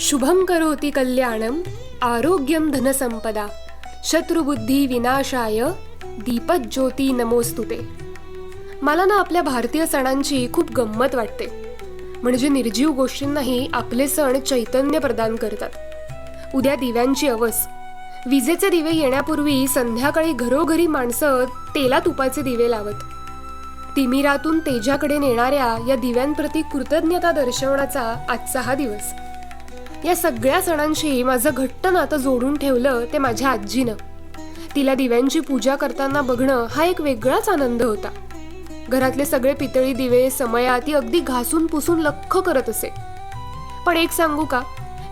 शुभं करोति कल्याणम आरोग्यम धनसंपदा शत्रुबुद्धी विनाशाय दीपज्योती नमोस्तुते. मला ना आपल्या भारतीय सणांची खूप गंमत वाटते. म्हणजे निर्जीव गोष्टींनाही आपले सण चैतन्य प्रदान करतात. उद्या दिव्यांची अवस. विजेचे दिवे येण्यापूर्वी संध्याकाळी घरोघरी माणसं तेला तुपाचे दिवे लावत. तिमिरातून तेजाकडे नेणाऱ्या या दिव्यांप्रती कृतज्ञता दर्शवण्याचा आजचा हा दिवस. या सगळ्या सणांशी माझं घट्ट नातं जोडून ठेवलं ते माझ्या आजीनं. तिला दिव्यांची पूजा करताना बघणं हा एक वेगळाच आनंद होता. घरातले सगळे पितळी दिवे समया ती अगदी घासून पुसून लख्ख करत असे. पण एक सांगू का?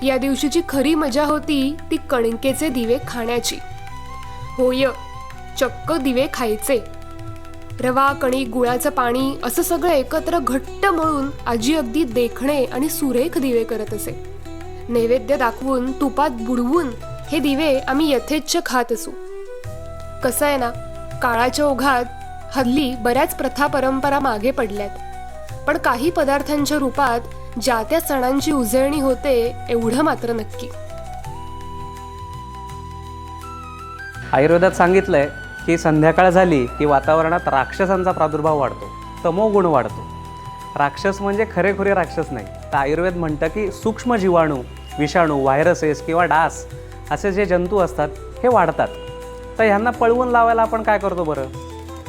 या दिवशीची खरी मजा होती ती कणकेचे दिवे खाण्याची. होय चक्क दिवे खायचे. रवा कणिक गुळाचं पाणी असं सगळं एकत्र घट्ट मळून आजी अगदी देखणे आणि सुरेख दिवे करत असे. नैवेद्य दाखवून तुपात बुडवून हे दिवे आम्ही यथेच्छ खात असू. कसं आहे ना काळाच्या ओघात हल्ली बऱ्याच प्रथा परंपरा मागे पडल्यात. पण काही पदार्थांच्या रूपात ज्या त्या सणांची उजळणी होते एवढं मात्र नक्की. आयुर्वेदात सांगितलंय की संध्याकाळ झाली की वातावरणात राक्षसांचा प्रादुर्भाव वाढतो तमोगुण वाढतो. राक्षस म्हणजे खरेखुरे राक्षस नाही. आता आयुर्वेद म्हणतं की सूक्ष्म जीवाणू विषाणू व्हायरसेस किंवा डास असे जे जंतू असतात हे वाढतात. तर ह्यांना पळवून लावायला आपण काय करतो बरं?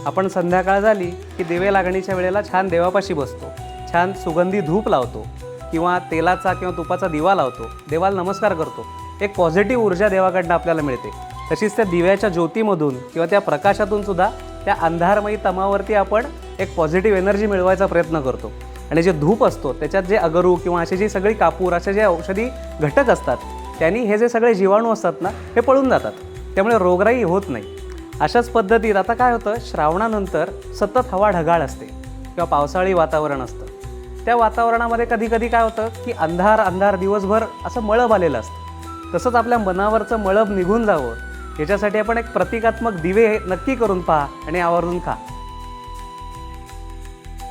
आपण संध्याकाळ झाली की दिवे लागणीच्या वेळेला छान देवापाशी बसतो. छान सुगंधी धूप लावतो किंवा तेलाचा किंवा तुपाचा दिवा लावतो. देवाला नमस्कार करतो. एक पॉझिटिव्ह ऊर्जा देवाकडनं आपल्याला मिळते. तशीच त्या दिव्याच्या ज्योतीमधून किंवा त्या प्रकाशातून सुद्धा त्या अंधारमयी तमावरती आपण एक पॉझिटिव्ह एनर्जी मिळवायचा प्रयत्न करतो. आणि जे धूप असतो त्याच्यात जे अगरू किंवा अशी जी सगळी कापूर असे जे औषधी घटक असतात त्यांनी हे जे सगळे जीवाणू असतात ना हे पळून जातात. त्यामुळे रोगराई होत नाही. अशाच पद्धतीत आता काय होतं श्रावणानंतर सतत हवा ढगाळ असते किंवा पावसाळी वातावरण असतं. त्या वातावरणामध्ये कधी कधी काय होतं की अंधार अंधार दिवसभर असं मळब आलेलं असतं. तसंच आपल्या मनावरचं मळब निघून जावं. याच्यासाठी आपण एक प्रतिकात्मक दिवे नक्की करून पहा आणि आवर्जून खा.